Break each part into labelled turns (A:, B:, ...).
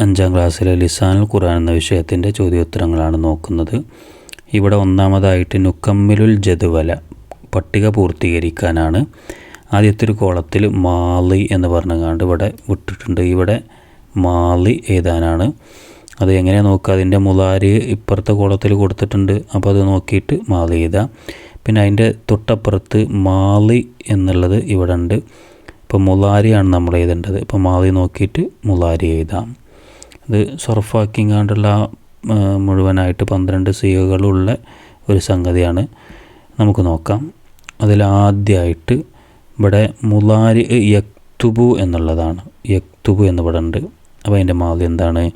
A: അഞ്ചാം ക്ലാസ്സിലെ ലിസാനുൽ ഖുർആൻ എന്ന വിഷയത്തിന്റെ ചോദ്യോത്തരങ്ങളാണ് നോക്കുന്നത്. ഇവിടെ ഒന്നാമതായിട്ട് നുക്കമ്മിലുൽ ജദുവല പട്ടിക പൂർത്തീകരിക്കാനാണ്. ആദ്യത്തെ ഒരു കോളത്തിൽ മാളി എന്ന് പറഞ്ഞുകൊണ്ട് ഇവിടെ വിട്ടിട്ടുണ്ട്. ഇവിടെ മാളി എഴുതാനാണ്. അത് എങ്ങനെ നോക്കുക? അതിന്റെ മുലാരി ഇപ്പുറത്തെ കോളത്തിൽ കൊടുത്തിട്ടുണ്ട്. അപ്പോൾ അത് നോക്കിയിട്ട് മാളി എഴുതാം പിന്നെ അതിന്റെ തൊട്ടപ്പുറത്ത് മാളി എന്നുള്ളത് ഇവിടെ ഉണ്ട്. ഇപ്പോൾ മുലാരിയാണ് നമ്മൾ എഴുതേണ്ടത്. ഇപ്പോൾ മാളി നോക്കിയിട്ട് മുലാരി എഴുതാം. ഇത് സർഫാക്കിങ്ങാണ്ടുള്ള മുഴുവനായിട്ട് പന്ത്രണ്ട് സികളുള്ള ഒരു സംഗതിയാണ്. നമുക്ക് നോക്കാം. അതിലാദ്യമായിട്ട് ഇവിടെ മുലാരി യക്തുബു എന്നുള്ളതാണ്. യക്തുബു എന്ന് ഉണ്ട്. അപ്പോൾ അതിന്റെ മാതി എന്താണ്?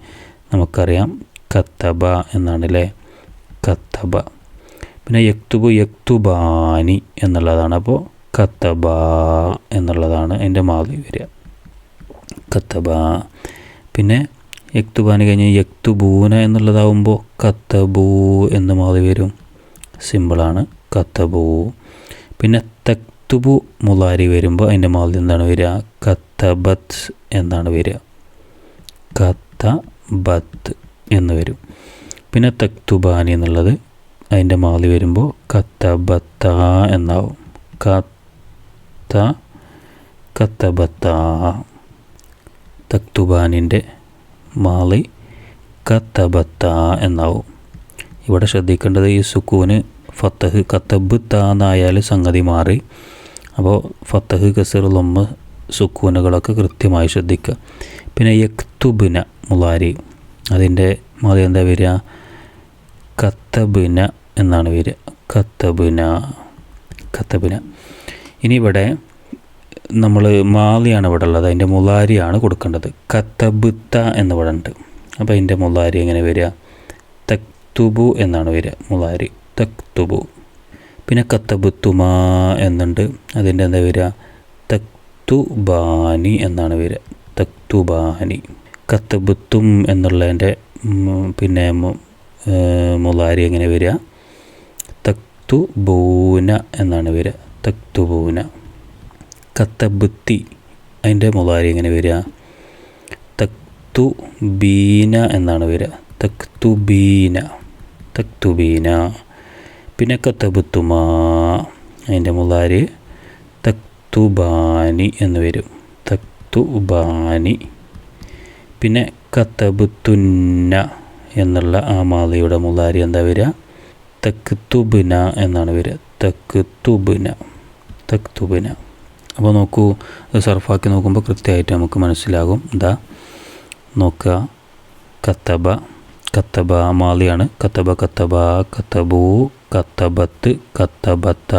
A: നമുക്കറിയാം. കത്തബ എന്നാണ് അല്ലേ കത്തബ. പിന്നെ യക്തുബു യക്തുബാനി എന്നുള്ളതാണ്. അപ്പോൾ കത്തബ എന്നുള്ളതാണ് അതിന്റെ മാതി വരിക. കത്തബ. പിന്നെ യക്തുബാനി കഴിഞ്ഞ് യക്തുബൂന എന്നുള്ളതാവുമ്പോൾ കത്തബൂ എന്ന് മാറി വരും. സിമ്പിളാണ് കത്തബൂ. പിന്നെ തക്തുബു മുലാരി വരുമ്പോൾ അതിന്റെ മാതിരി എന്താണ് വരിക? കത്തബത്ത് എന്നാണ് വരിക. കത്ത ബത്ത് എന്ന് വരും. പിന്നെ തക്തുബാനി എന്നുള്ളത് അതിന്റെ മാതി വരുമ്പോൾ കത്തബത്ത എന്നാവും. കത്ത കത്തബത്ത. തക്തുബാനിന്റെ മാളി കത്തബത്ത എന്നാവും. ഇവിടെ ശ്രദ്ധിക്കേണ്ടത് ഈ സുക്കൂന് ഫത്തഹ് കത്തബ് എന്നായാൽ സംഗതി മാറി. അപ്പോൾ ഫത്തഹ് കസർ ലൊമ്മ സുക്കൂനുകളൊക്കെ കൃത്യമായി ശ്രദ്ധിക്കുക. പിന്നെ യക്തുബിന മുലാരി അതിന്റെ മതി എന്താ വരിക? കത്തബിന എന്നാണ് വരിക. കത്തബിന കത്തബിന. ഇനി ഇവിടെ നമ്മൾ മാലിയാണ് ഇവിടെ ഉള്ളത്. അതിന്റെ മുലാരിയാണ് കൊടുക്കേണ്ടത്. കത്തബുത്ത എന്നിവിടെ ഉണ്ട്. അപ്പോൾ അതിന്റെ മുലാരി എങ്ങനെ വരിക? തക്തുബു എന്നാണ് വരിക. മുലാരി തക്തുബു. പിന്നെ കത്തബുത്തുമ എന്നുണ്ട്. അതിന്റെ എന്താ വരിക? തക്തുബാനി എന്നാണ് വരിക. തക്തുബാനി. കത്തബുത്തും എന്നുള്ളതിന്റെ പിന്നെ മുലാരി എങ്ങനെ വരിക? തക്തുബൂന എന്നാണ് വരിക. തക്തുബൂന. കത്തബുത്തി. അതിന്റെ മുതാരി എങ്ങനെ വരിക? തക്തു ബീന എന്നാണ് വരിക. തക്തു ബീന തക്തു ബീന പിന്നെ കത്തബുത്തുമാ. അതിന്റെ മുതാരി തക്തുബാനി എന്ന് വരും. തക്തുബാനി. പിന്നെ കത്തബുത്തുന്ന എന്നുള്ള ആ മാലയുടെ മുതാരി എന്താ വരിക? തക്തുബിന എന്നാണ് വരിക. തക്തുബിന. തക്തുബിന. അപ്പോൾ നോക്കൂ സർഫാക്കി നോക്കുമ്പോൾ കൃത്യമായിട്ട് നമുക്ക് മനസ്സിലാകും. എന്താ നോക്കുക. കത്തബ കത്തബ മാലിയാണ്. കത്തബ കത്തബ കത്തബു കത്തബത്ത് കത്തബത്ത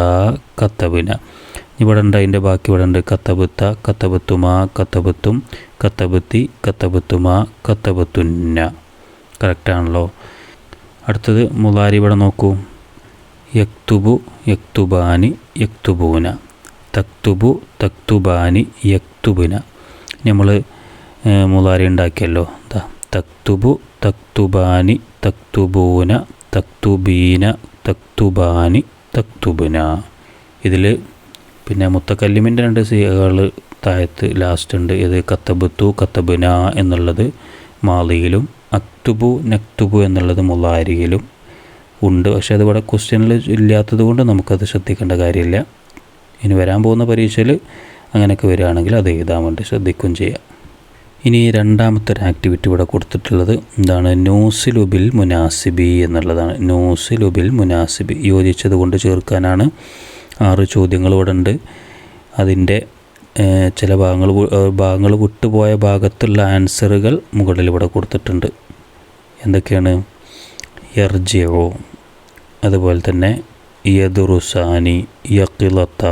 A: കത്തബിന. ഇവിടെ ഉണ്ട് അതിന്റെ ബാക്കി ഇവിടെ ഉണ്ട്. കത്തബുത്ത കത്തബത്തുമ കത്തബത്തും. കത്തബത്തി കത്തബത്തുമ കത്തബത്തുന്ന. കറക്റ്റാണല്ലോ അടുത്തത് മുലാരി ഇവിടെ നോക്കൂ. യക്തുബു യക്തുബാനി യക്തുബൂന. തക്തുബു തക്തുബാനി യക്തുബുന. നമ്മൾ മൂലാരി ഉണ്ടാക്കിയല്ലോ. എന്താ തക്തുബു തക്തുബാനി തക്തുബൂന തക്തുബീന തക്തുബാനി തക്തുബുന. ഇതിൽ പിന്നെ മുത്തക്കല്ലിമിന്റെ രണ്ട് സീകൾ താഴത്ത് ലാസ്റ്റ് ഉണ്ട്. ഇത് കത്തബുത്തു കത്തബുന എന്നുള്ളത് മാലിയിലും അക്തുബു നക്തുബു എന്നുള്ളത് മുലാരിയിലും ഉണ്ട്. പക്ഷേ അതിവിടെ ക്വസ്റ്റ്യനിൽ ഇല്ലാത്തത് കൊണ്ട് നമുക്കത് ശ്രദ്ധിക്കേണ്ട കാര്യമില്ല. ഇനി വരാൻ പോകുന്ന പരീക്ഷയിൽ അങ്ങനെയൊക്കെ വരികയാണെങ്കിൽ അത് എഴുതാൻ വേണ്ടി ശ്രദ്ധിക്കുകയും ചെയ്യാം. ഇനി രണ്ടാമത്തെ ഒരു ആക്ടിവിറ്റി ഇവിടെ കൊടുത്തിട്ടുള്ളത് എന്താണ് നോസിലുബിൽ മുനാസിബി എന്നുള്ളതാണ്. നോസിലുബിൽ മുനാസിബി. യോജിച്ചത് കൊണ്ട് ചേർക്കാനാണ് ആറ് ചോദ്യങ്ങൾ ഇവിടെ ഉണ്ട്. അതിന്റെ ചില ഭാഗങ്ങൾ ഭാഗങ്ങൾ വിട്ടുപോയ ഭാഗത്തുള്ള ആൻസറുകൾ മുകളിൽ ഇവിടെ കൊടുത്തിട്ടുണ്ട്. എന്തൊക്കെയാണ്? എർജിയോ. അതുപോലെ തന്നെ യദുറുസാനി യക്കിലത്ത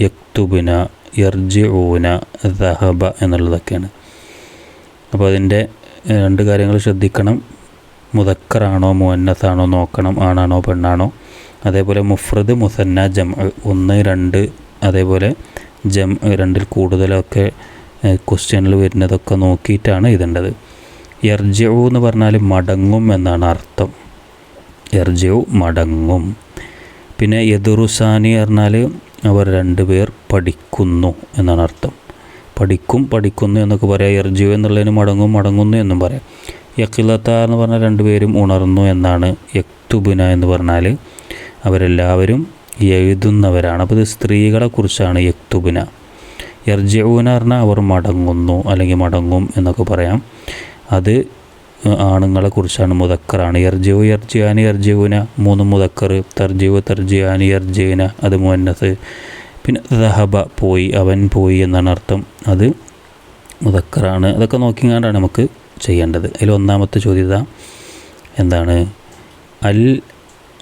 A: യക്തുബിന യർജി ഊന ദഹബ എന്നുള്ളതൊക്കെയാണ്. അപ്പോൾ അതിന്റെ രണ്ട് കാര്യങ്ങൾ ശ്രദ്ധിക്കണം. മുതക്കറാണോ മുന്നത്താണോ നോക്കണം ആണാണോ പെണ്ണാണോ. അതേപോലെ മുഫ്രദ് മുസന്ന ജം ഒന്ന് രണ്ട് അതേപോലെ ജം രണ്ടിൽ കൂടുതലൊക്കെ ക്വസ്റ്റ്യനിൽ വരുന്നതൊക്കെ നോക്കിയിട്ടാണ് ഇതേണ്ടത് യർജു എന്ന് പറഞ്ഞാൽ മടങ്ങും എന്നാണ് അർത്ഥം. യർജു മടങ്ങും. പിന്നെ യദുറുസാനി പറഞ്ഞാൽ അവർ രണ്ടുപേർ പഠിക്കുന്നു എന്നാണ് അർത്ഥം. പഠിക്കും പഠിക്കുന്നു എന്നൊക്കെ പറയാം. എർജു എന്നുള്ളതിന് മടങ്ങും മടങ്ങുന്നു എന്നും പറയാം. യക്കിലത്ത എന്ന് പറഞ്ഞാൽ രണ്ടുപേരും ഉണർന്നു എന്നാണ് യക്തുബുന എന്ന് പറഞ്ഞാൽ അവരെല്ലാവരും എഴുതുന്നവരാണ്. അപ്പോൾ ഇത് സ്ത്രീകളെ കുറിച്ചാണ് യക്തുബുന. യർജഊന പറഞ്ഞാൽ അവർ മടങ്ങുന്നു അല്ലെങ്കിൽ മടങ്ങും എന്നൊക്കെ പറയാം. അത് ആണുങ്ങളെ കുറിച്ചാണ് മുതക്കറാണ് എർജീവ് യർജിയാനി യർജുവിന മൂന്ന് മുതക്കർ തർജീവ് തർജിയാനി യർജീന അത് മുന്നത്ത് പിന്നെ ദഹബ പോയി അവൻ പോയി എന്നാണ് അർത്ഥം. അത് മുതക്കറാണ് അതൊക്കെ നോക്കിങ്ങാണ്ടാണ് നമുക്ക് ചെയ്യേണ്ടത്. അതിൽ ഒന്നാമത്തെ ചോദ്യത എന്താണ്? അൽ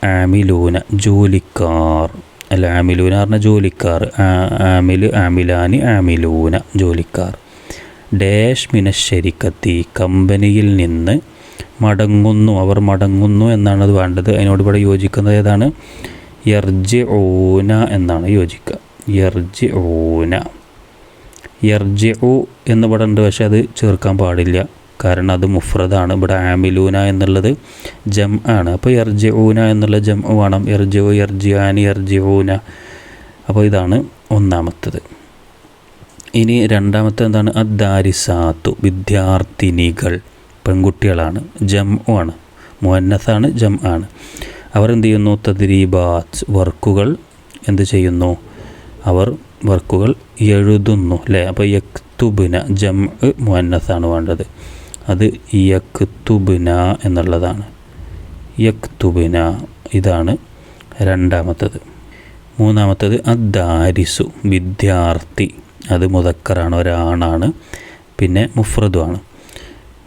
A: ആമിലൂന ജോലിക്കാർ. അല്ല ആമിലൂന പറഞ്ഞ ജോലിക്കാർ. ആമിൽ ആമിൽ ആമിലാനി ആമിലൂന ജോലിക്കാർ. ഡാഷ് മിനശ്ശരിക്കത്തി കമ്പനിയിൽ നിന്ന് മടങ്ങുന്നു. അവർ മടങ്ങുന്നു എന്നാണ് അത് വേണ്ടത്. അതിനോട് ഇവിടെ യോജിക്കുന്നത് ഏതാണ്? യർജി ഓന എന്നാണ് യോജിക്കുക. യർജി ഓന യർജി ഒ എന്ന് ഇവിടെ ഉണ്ട്. പക്ഷെ അത് ചേർക്കാൻ പാടില്ല. കാരണം അത് മുഫ്രദാണ്. ഇവിടെ ആമിലൂന എന്നുള്ളത് ജം ആണ്. അപ്പോൾ യർജി ഊന എന്നുള്ള ജം വേണം. യർജി ഓ യർജിയാനി യർജി ഊന അപ്പോൾ ഇതാണ് ഒന്നാമത്തത്. ഇനി രണ്ടാമത്തെ എന്താണ്? അദ്ദാരിസാത്തു വിദ്യാർത്ഥിനികൾ പെൺകുട്ടികളാണ് ജം ആണ് മുഹന്നത്താണ് ജം ആണ്. അവർ എന്ത് ചെയ്യുന്നു? തദ്രീബാത്ത് വർക്കുകൾ എന്ത് ചെയ്യുന്നു? അവർ വർക്കുകൾ എഴുതുന്നു അല്ലേ? അപ്പോൾ യക്തുബിന ജം മുഹന്നത്താണ് വേണ്ടത്. അത് യക്തുബിന എന്നുള്ളതാണ്. യക്തുബിന ഇതാണ് രണ്ടാമത്തത്. മൂന്നാമത്തത് അദ്ദാരിസു വിദ്യാർത്ഥി. അത് മുതക്കറാണ് ഒരാണാണ് പിന്നെ മുഫ്രദുമാണ്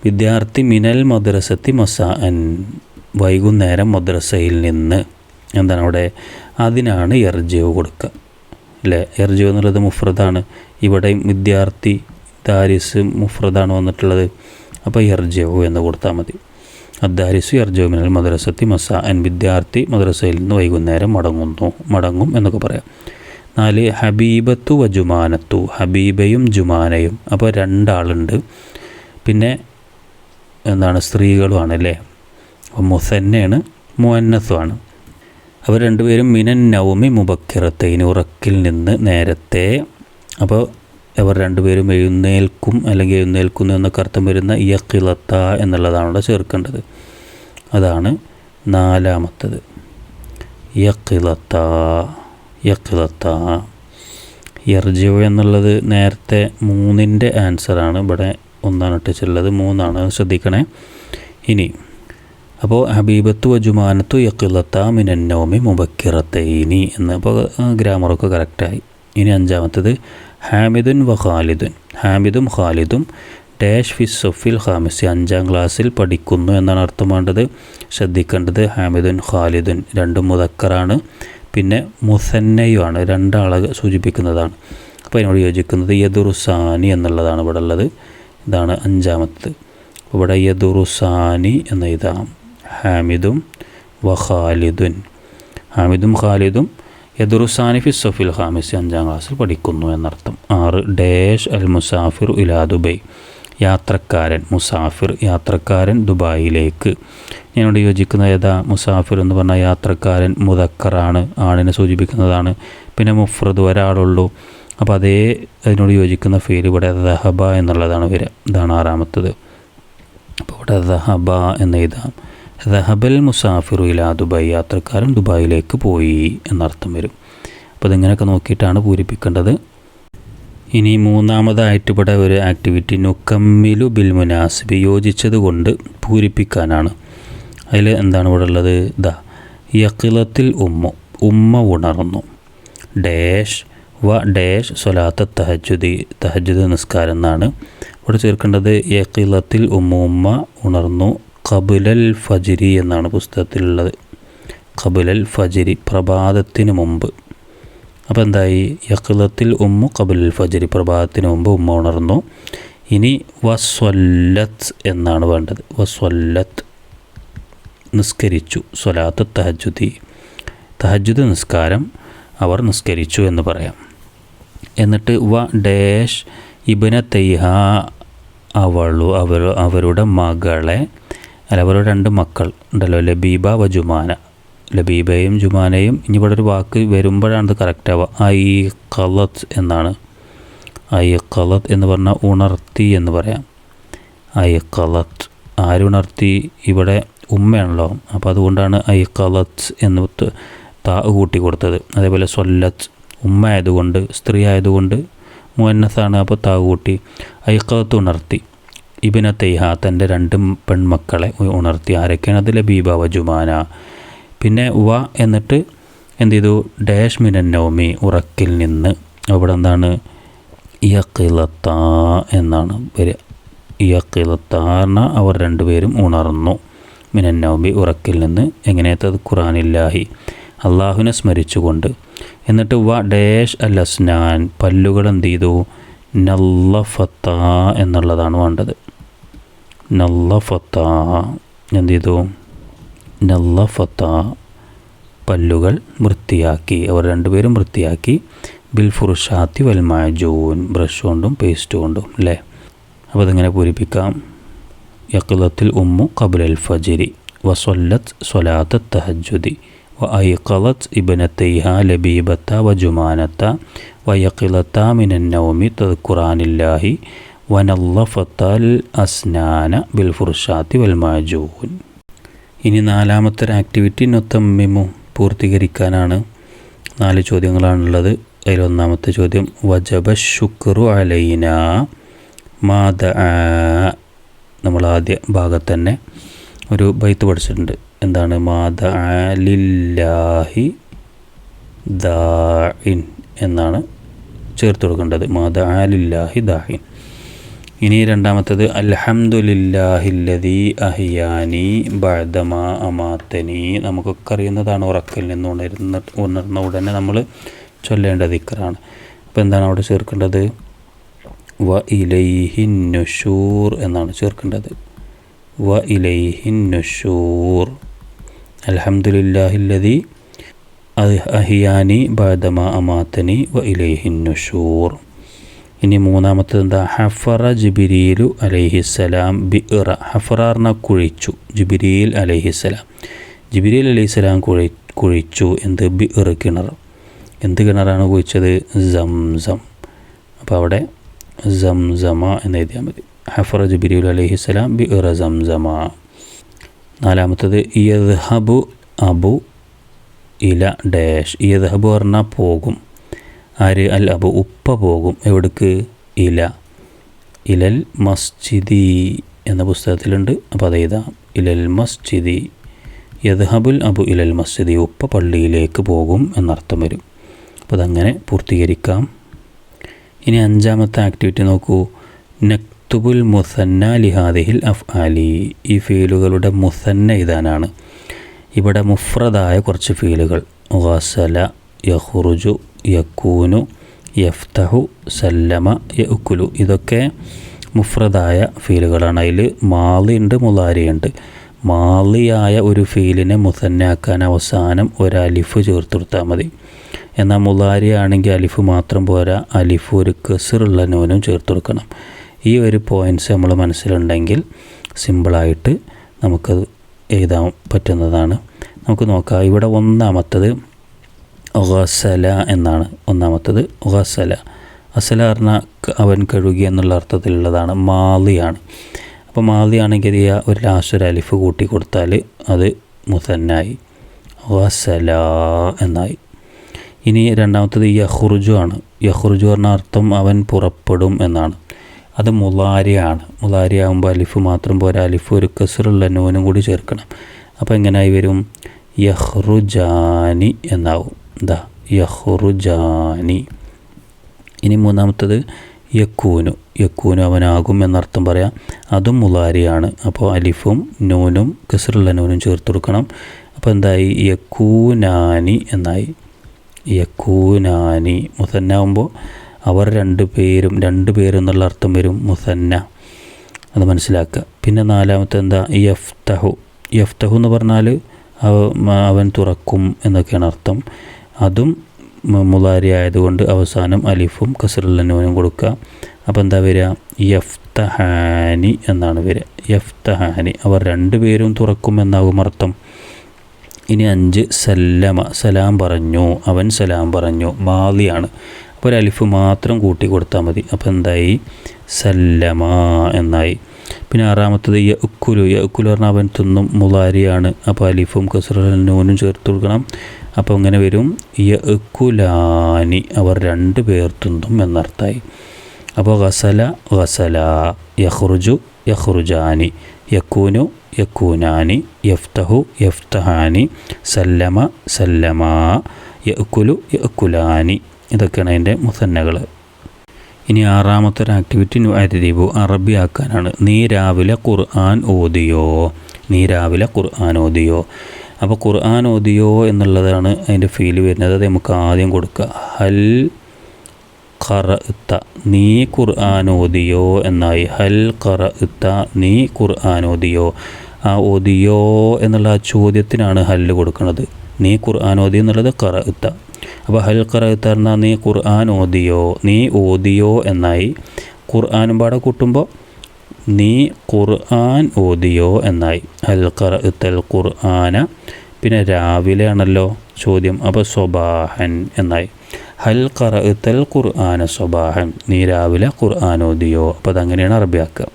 A: വിദ്യാർത്ഥി മിനൽ മദ്രസത്തി മസാഅൻ വൈകുന്നേരം മദ്രസയിൽ നിന്ന് എന്താണ് അവിടെ അതിനാണ് എർജീവ് കൊടുക്കുക. അല്ലേ? എർജീവ് എന്നുള്ളത് മുഫ്രദാണ്. ഇവിടെ വിദ്യാർത്ഥി ദാരിസ് മുഫ്രദാണ് വന്നിട്ടുള്ളത്. അപ്പോൾ എർജീവ് എന്ന് കൊടുത്താൽ മതി. അദ്ദാരിസു എർജീവ് മിനൽ മദ്രസത്തി മസാഅൻ വിദ്യാർത്ഥി മദ്രസയിൽ നിന്ന് വൈകുന്നേരം മടങ്ങുന്നു മടങ്ങും എന്നൊക്കെ പറയാം. നാല് ഹബീബത്തു വ ജുമാനത്തു. ഹബീബയും ജുമാനയും. അപ്പോൾ രണ്ടാളുണ്ട്. പിന്നെ എന്താണ്? സ്ത്രീകളുമാണ് അല്ലേ അപ്പോൾ മുസന്നയാണ് മുഅന്നസുമാണ് അവർ രണ്ടുപേരും മിനൻ നൗമി മുബക്കിറത്തൈന് ഉറക്കിൽ നിന്ന് നേരത്തെ. അപ്പോൾ അവർ രണ്ടുപേരും എഴുന്നേൽക്കും അല്ലെങ്കിൽ എഴുന്നേൽക്കുന്നു എന്നൊക്കെ അർത്ഥം വരുന്ന ഇയക്കിളത്ത എന്നുള്ളതാണ് ഇവിടെ ചേർക്കേണ്ടത്. അതാണ് നാലാമത്തത്. യക്കിലത്ത യക്കിലത്ത യർജിവ എന്നുള്ളത് നേരത്തെ മൂന്നിന്റെ ആൻസറാണ്. ഇവിടെ ഒന്നാണ് ഇട്ടിച്ചുള്ളത് മൂന്നാണ്. ശ്രദ്ധിക്കണേ. ഇനി അപ്പോൾ ഹബീബത്ത് വജുമാനത്തു യക്കിലത്ത മിനന്നോമി മുബക്കിറത്തൈനി എന്ന് അപ്പോൾ ഗ്രാമറൊക്കെ കറക്റ്റായി. ഇനി അഞ്ചാമത്തത് ഹാമിദുൻ വ ഖാലിദുൻ. ഹാമിദും ഖാലിദും ഡാഷ് ഫി സൊഫിൽ ഖാമിസി അഞ്ചാം ക്ലാസ്സിൽ പഠിക്കുന്നു എന്നാണ് അർത്ഥം വേണ്ടത്. ശ്രദ്ധിക്കേണ്ടത് ഹാമിദുൻ ഖാലിദുൻ രണ്ടും മുതക്കറാണ് പിന്നെ മുസന്നയുമാണ് രണ്ടാളെ സൂചിപ്പിക്കുന്നതാണ്. അപ്പോൾ അതിനോട് യോജിക്കുന്നത് യദുറുസാനി എന്നുള്ളതാണ് ഇവിടെ ഉള്ളത് ഇതാണ് അഞ്ചാമത്തത്. അപ്പോൾ ഇവിടെ യദുറുസാനി എന്ന എഴുതാം. ഹാമിദും വഖാലിദുൻ. ഹാമിദും ഖാലിദും യദുറുസാനി ഫി സഫിൽ ഹാമിസ് അഞ്ചാം ക്ലാസ്സിൽ പഠിക്കുന്നു എന്നർത്ഥം. ആറ് ഡേഷ് അൽ മുസാഫിർ ഇലാ ദുബൈ. യാത്രക്കാരൻ മുസാഫിർ യാത്രക്കാരൻ ദുബായിലേക്ക്. ഞാനിവിടെ യോജിക്കുന്ന ഏതാ മുസാഫിർ എന്ന് പറഞ്ഞാൽ യാത്രക്കാരൻ മുതക്കറാണ് ആണിനെ സൂചിപ്പിക്കുന്നതാണ്. പിന്നെ മുഫ്രദ് ഒരാളുള്ളൂ. അപ്പോൾ അതേ അതിനോട് യോജിക്കുന്ന ഫീൽ ഇവിടെ ദഹബ എന്നുള്ളതാണ് വരിക. ഇതാണ് ആറാമത്തത്. അപ്പോൾ ഇവിടെ ദഹബ എന്ന് എഴുതാം. ദഹബൽ മുസാഫിറു ഇലാ ദുബായ് യാത്രക്കാരൻ ദുബായിലേക്ക് പോയി എന്നർത്ഥം വരും. അപ്പോൾ ഇതിങ്ങനെയൊക്കെ നോക്കിയിട്ടാണ് പൂരിപ്പിക്കേണ്ടത്. ഇനി മൂന്നാമതായിട്ട് ഇവിടെ ഒരു ആക്ടിവിറ്റി നുക്കമ്മിലു ബിൽ മുനാസിബ് യോജിച്ചത് കൊണ്ട് പൂരിപ്പിക്കാനാണ്. അതിൽ എന്താണ് ഇവിടെ ഉള്ളത്? ദാ യക്കിളത്തിൽ ഉമ്മ ഉമ്മ ഉണർന്നു. ഡാഷ് വ ഡാഷ് സൊലാത്ത തഹജുദി തഹജുദ് നിസ്കാരം എന്നാണ് ഇവിടെ ചേർക്കേണ്ടത്. യക്കിളത്തിൽ ഉമ്മ ഉമ്മ ഉണർന്നു. കബുലൽ ഫജിരി എന്നാണ് പുസ്തകത്തിലുള്ളത്. കബുലൽ ഫജിരി പ്രഭാതത്തിന് മുമ്പ്. അപ്പോൾ എന്തായി? യക്ലത്തിൽ ഉമ്മു കബുൽ ഫജരി. പ്രഭാതത്തിന് മുമ്പ് ഉമ്മ ഉണർന്നു. ഇനി വസ്വല്ലത്ത് എന്നാണ് വേണ്ടത്. വസ്വല്ലത്ത് നിസ്കരിച്ചു. സ്വലാത്ത് തഹജുദി തഹജുദ് നിസ്കാരം അവർ നിസ്കരിച്ചു എന്ന് പറയാം. എന്നിട്ട് വ ഡേഷ് ഇബന തൈഹ അവളു അവർ അവരുടെ മകളെ അല്ല അവരുടെ രണ്ട് മക്കൾ ഉണ്ടല്ലോ ലബീബ വ ജുമാന. ലബീബയും ജുമാനയും ഇനി ഇവിടെ ഒരു വാക്ക് വരുമ്പോഴാണ് ഇത് കറക്റ്റ് ആവുക. ഐ കലത്ത് എന്നാണ്. ഐ കലത്ത് എന്ന് പറഞ്ഞാൽ ഉണർത്തി എന്ന് പറയാം. ഐ കലത്ത് ആരുണർത്തി ഇവിടെ ഉമ്മയാണല്ലോ. അപ്പോൾ അതുകൊണ്ടാണ് ഐ കലത്ത് എന്ന് താ കൂട്ടി കൊടുത്തത്. അതേപോലെ സൊല്ലത്ത് ഉമ്മ ആയതുകൊണ്ട് സ്ത്രീ ആയതുകൊണ്ട് മുന്നസാണ് അപ്പോൾ താ കൂട്ടി. ഐ കലത്ത് ഉണർത്തി. ഇബിന തെയ്ഹ തന്റെ രണ്ട് പെൺമക്കളെ ഉണർത്തി. ആരൊക്കെയാണ് അത്? ബീബാവ വജുമാന പിന്നെ വ എന്നിട്ട് എന്ത് ചെയ്തു ഡാഷ് മിനൻ നൗമി ഉറക്കിൽ നിന്ന്. അവിടെ എന്താണ്? യക്കിലത്ത എന്നാണ് വരിക യക്കിലത്താർണ അവർ രണ്ടുപേരും ഉണർന്നു. മിനൻ നൗമി ഉറക്കിൽ നിന്ന് എങ്ങനെയത്തത് ഖുറാനില്ലാഹി അള്ളാഹുവിനെ സ്മരിച്ചുകൊണ്ട്. എന്നിട്ട് വ ഡേഷ് അൽ അസ്നാൻ പല്ലുകൾ എന്ത് ചെയ്തു നല്ലഫത്ത എന്നുള്ളതാണ് വേണ്ടത്. നല്ലഫത്ത. എന്ത് ചെയ്തു നല്ലഫത്ത പല്ലുകൾ വൃത്തിയാക്കി അവർ രണ്ടുപേരും വൃത്തിയാക്കി ബിൽ ഫുറുഷാത്തി വൽ മാജൂൻ ബ്രഷ് കൊണ്ടും പേസ്റ്റ് കൊണ്ടും അല്ലേ അപ്പോൾ അതിങ്ങനെ പൂരിപ്പിക്കാം യക്ലത്തിൽ ഉമ്മു കബുൽ ഫജിരി വസൊല്ലത്ത് സ്വലാത്ത് തഹജുദി وأيقظت ابنتيها لبيبة وجمانة ويقظتا من النوم تذكران الله ونظفتا الأسنان بالفرشاة والمعجون ഇനി നാലാമത്തെ ഒരു ആക്ടിവിറ്റി നൊത്തമ്മിമു പൂർത്തീകരിക്കാനാണ്. നാല് ചോദ്യങ്ങളാണുള്ളത്. അതിലൊന്നാമത്തെ ചോദ്യം വജബ ശുക്രു അലൈന മാത നമ്മൾ ആദ്യ ഭാഗത്ത് തന്നെ ഒരു ബൈത്ത് പഠിച്ചിട്ടുണ്ട്. എന്താണ്? മാത ലില്ലാഹി ദാഇൻ എന്നാണ് ചേർത്ത് കൊടുക്കേണ്ടത്. മാത ലില്ലാഹി ദാഹിൻ ഇനി രണ്ടാമത്തത് അലഹമുല്ലാഹില്ലതി അഹിയാനി ബഅദമാ അമാത്തനി. നമുക്കൊക്കെ അറിയുന്നതാണ് ഉറക്കിൽ നിന്ന് ഉണരുന്ന ഉണർന്ന ഉടനെ നമ്മൾ ചൊല്ലേണ്ട ദിക്കറാണ് അപ്പോൾ എന്താണ് അവിടെ ചേർക്കേണ്ടത്? വ ഇലൈഹിൻ നുഷൂർ എന്നാണ് ചേർക്കേണ്ടത്. വ ഇലൈഹിൻ നുഷൂർ. അലഹമുല്ലാഹില്ലതി അഹിയാനി ബഅദമാ അമാത്തനി വ ഇലൈഹിൻ നുഷൂർ. ഇനി മൂന്നാമത്തത് എന്താ ഹഫറ ജിബിരിയിലു അലൈഹിസ്സലാം ഇറ. ഹഫറാറിന കുഴിച്ചു. ജിബിരിയിൽ അലൈഹിസ്സലാം ജിബിരിയിൽ അലൈഹിസ്സലാം കുഴി കുഴിച്ചു. എന്ത്? ബി ഇറ കിണർ. എന്ത് കിണറാണ് കുഴിച്ചത്? സംസം. അപ്പോൾ അവിടെ സംസമ എന്ന് എഴുതിയാൽ മതി. ഹഫറ ജിബിരിയിൽ അലൈഹിസ്സലാം ബി ഇറ സംസമ. നാലാമത്തത് യദ്ഹബു അബു ഇല ഡാഷ്. യദ്ഹബു പറഞ്ഞാൽ പോകും. ആര്? അൽ അബു. ഉപ്പ പോകും. എവിടേക്ക്? ഇല. ഇലൽ മസ്ജിദി എന്ന പുസ്തകത്തിലുണ്ട്. അപ്പോൾ അത് എഴുതാം ഇലൽ മസ്ജിദി. യദ്ഹബുൽ അബു ഇലൽ മസ്ജിദി. ഉപ്പ പള്ളിയിലേക്ക് പോകും എന്നർത്ഥം വരും. അപ്പോൾ അതങ്ങനെ പൂർത്തീകരിക്കാം. ഇനി അഞ്ചാമത്തെ ആക്ടിവിറ്റി നോക്കൂ. നക്തുബുൽ മുസന്ന ലിഹാദിഹിൽ അഫ് അലി ഈ ഫീലുകളുടെ മുസന്ന ഇതാനാണ്. ഇവിടെ മുഫ്രദായ കുറച്ച് ഫീലുകൾ. ഗസല യഹുറുജു യക്കൂനു യഫ്തഹു സല്ലമ യക്കുലു ഇതൊക്കെ മുഫ്രദായ ഫീലുകളാണ്. അതിൽ മാലിയുണ്ട് മുലാരിയുണ്ട് മാളിയായ ഒരു ഫീലിനെ മുസന്നാക്കാൻ അവസാനം ഒരു അലിഫ് ചേർത്ത് കൊടുത്താൽ മതി. എന്നാൽ മുലാരി ആണെങ്കിൽ അലിഫ് മാത്രം പോരാ. അലിഫ് ഒരു കെസറുള്ള നോനും ചേർത്ത് കൊടുക്കണം. ഈ ഒരു പോയിന്റ്സ് നമ്മൾ മനസ്സിലുണ്ടെങ്കിൽ സിമ്പിളായിട്ട് നമുക്കത് എഴുതാൻ പറ്റുന്നതാണ്. നമുക്ക് നോക്കാം. ഇവിടെ ഒന്നാമത്തത് ഗസല എന്നാണ് ഒന്നാമത്തത്. ഒഹസല അസല പറഞ്ഞാൽ അവൻ കഴുകി എന്നുള്ള അർത്ഥത്തിലുള്ളതാണ്. മാലിയാണ്. അപ്പോൾ മാലിയാണെങ്കിൽ ഒരു ലാസ്റ്റ് ഒരു അലിഫ് കൂട്ടി കൊടുത്താൽ അത് മുസന്നായി. ഒഹസല എന്നായി. ഇനി രണ്ടാമത്തത് യഹുറുജു ആണ്. യഹുർജു പറഞ്ഞ അർത്ഥം അവൻ പുറപ്പെടും എന്നാണ്. അത് മുലാരിയാണ്. മുലാരി ആകുമ്പോൾ അലിഫ് മാത്രം പോരാ. അലിഫ് ഒരു കസറുള്ള നൂനും കൂടി ചേർക്കണം. അപ്പോൾ എങ്ങനെയായി വരും? യഹ്റുജാനി എന്നാവും. എന്താ യഹുറുജാനി. ഇനി മൂന്നാമത്തത് യക്കൂനു. യക്കൂനു അവനാകും എന്നർത്ഥം പറയാം അതും മുലാരിയാണ് അപ്പോൾ അലിഫും നൂനും കസറുള്ള നൂനും ചേർത്ത് കൊടുക്കണം. അപ്പോൾ എന്തായി? യക്കൂനാനി എന്നായി. യക്കൂനാനി മുസന്ന ആകുമ്പോൾ അവർ രണ്ട് പേരും രണ്ട് പേരെന്നുള്ള അർത്ഥം വരും മുസന്ന. അത് മനസ്സിലാക്കുക. പിന്നെ നാലാമത്തെ എന്താ? യഫ്തഹു. യഫ്തഹു എന്ന് പറഞ്ഞാൽ അവൻ തുറക്കും എന്നൊക്കെയാണ് അർത്ഥം. അതും മുലാരി ആയതുകൊണ്ട് അവസാനം അലിഫും കസറുല്ലനൂനും കൊടുക്കുക. അപ്പോൾ എന്താ വരിക? യഫ്തഹാനി എന്നാണ് വരിക. യഫ്തഹാനി. അവർ രണ്ടുപേരും തുറക്കും എന്നാകും അർത്ഥം. ഇനി അഞ്ച് സല്ലമ. സലാം പറഞ്ഞു. അവൻ സലാം പറഞ്ഞു. മാലിയാണ്. അപ്പോൾ ഒരു അലിഫ് മാത്രം കൂട്ടി കൊടുത്താൽ മതി. അപ്പോൾ എന്തായി? സല്ലമ എന്നായി. പിന്നെ ആറാമത്തത് യ ഉക്കുലു യ ഉക്കുലു പറഞ്ഞാൽ അവൻ തിന്നും. മുലാരിയാണ് അപ്പോൾ അലിഫും കസുറൂനും ചേർത്ത് കൊടുക്കണം. അപ്പോൾ ഇങ്ങനെ വരും. യ ഉക്കുലാനി അവർ രണ്ട് പേർ തിന്നും എന്നർത്ഥമായി. അപ്പോൾ ഗസല ഗസല യഹ്റുജു യഹ്റുജാനി യക്കൂനു യക്കൂനാനി. യഫ്തഹു യഫ്തഹാനി. സല്ലമ സല്ലമാ. യക്കുലു യക്കുലാനി. ഇതൊക്കെയാണ് അതിന്റെ മുസന്നകൾ. ഇനി ആറാമത്തെ ഒരു ആക്ടിവിറ്റി അരിദീപു. അറബി ആക്കാനാണ് നീ രാവിലെ ഖുർആൻ ഓതിയോ? നീ രാവിലെ ഖുർആൻ ഓതിയോ? അപ്പോൾ ഖുർആൻ ഓതിയോ എന്നുള്ളതാണ് അതിന്റെ ഫീൽ വരുന്നത്. അത് നമുക്ക് ആദ്യം കൊടുക്കുക. ഹൽ ഖറഅത്ത നീ ഖുർആൻ ഓതിയോ എന്നായി. ഹൽ ഖറഅത്ത നീ ഖുർആൻ ഓതിയോ. ആ ഓതിയോ എന്നുള്ള ആ ചോദ്യത്തിനാണ് ഹല്ല് കൊടുക്കുന്നത്. നീ ഖുർആൻ ഓതി എന്നുള്ളത് ഖറഅത്ത അപ്പോൾ ഹൽ ഖറഅത്ത എന്നാൽ നീ ഖുർആൻ ഓതിയോ നീ ഓതിയോ എന്നായി. ഖുർആനും പാടെ കൂട്ടുമ്പോൾ നീ ഖുർആൻ ഓതിയോ എന്നായി. അൽ ഖറഅത്തൽ ഖുർആന. പിന്നെ രാവിലെ ആണല്ലോ ചോദ്യം അപ്പോൾ സ്വബാഹൻ എന്നായി. ഹൽ ഖറഅത്തൽ ഖുർആന സ്വബാഹൻ നീ രാവിലെ ഖുർആൻ ഓതിയോ. അപ്പോൾ അതങ്ങനെയാണ് അറബിയാക്കുക.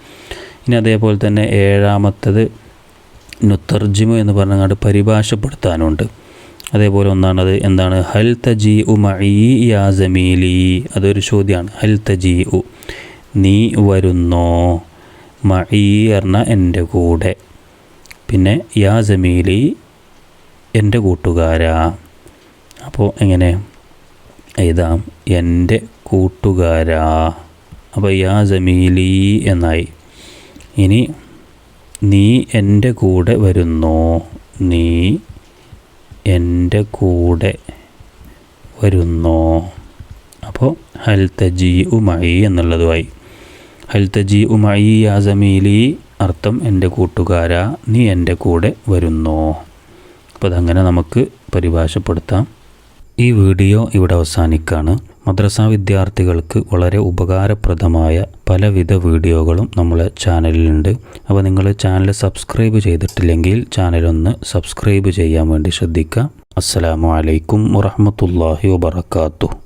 A: ഇനി അതേപോലെ തന്നെ ഏഴാമത്തത് നുത്തർജിമു എന്ന് പറഞ്ഞങ്ങാണ്ട് പരിഭാഷപ്പെടുത്താനുണ്ട്. അതേപോലെ ഒന്നാണത് എന്താണ്? ഹൽ തജി ഉ മഈ യാ അതൊരു ചോദ്യമാണ് ഹൽ തജി ഉ നീ വരുന്നോ? മഈ എന്ന എന്റെ കൂടെ. പിന്നെ യാ ജമീലി എന്റെ കൂട്ടുകാരാ. അപ്പോൾ എങ്ങനെ? എഴുതാം എന്റെ കൂട്ടുകാരാ. അപ്പോൾ യാ ജമീലി എന്നായി. ഇനി നീ എന്റെ കൂടെ വരുന്നു. നീ എന്റെ കൂടെ വരുന്നു. അപ്പോൾ ഹൽ തജി ഉമായി എന്നുള്ളതുമായി. ഹൽ തജി ഉമായി യാ ജമീലി അർത്ഥം എന്റെ കൂട്ടുകാര നീ എന്റെ കൂടെ വരുന്നോ? അപ്പോൾ അതങ്ങനെ നമുക്ക് പരിഭാഷപ്പെടുത്താം. ഈ വീഡിയോ ഇവിടെ അവസാനിക്കാണ്. മദ്രസ വിദ്യാർത്ഥികൾക്ക് വളരെ ഉപകാരപ്രദമായ പലവിധ വീഡിയോകളും നമ്മളെ ചാനലിലുണ്ട്. അപ്പോൾ നിങ്ങൾ ചാനൽ സബ്സ്ക്രൈബ് ചെയ്തിട്ടില്ലെങ്കിൽ ചാനലൊന്ന് സബ്സ്ക്രൈബ് ചെയ്യാൻ വേണ്ടി ശ്രദ്ധിക്കുക. അസ്സലാമു അലൈക്കും വറഹ്മത്തുള്ളാഹി വബറകാതുഹു.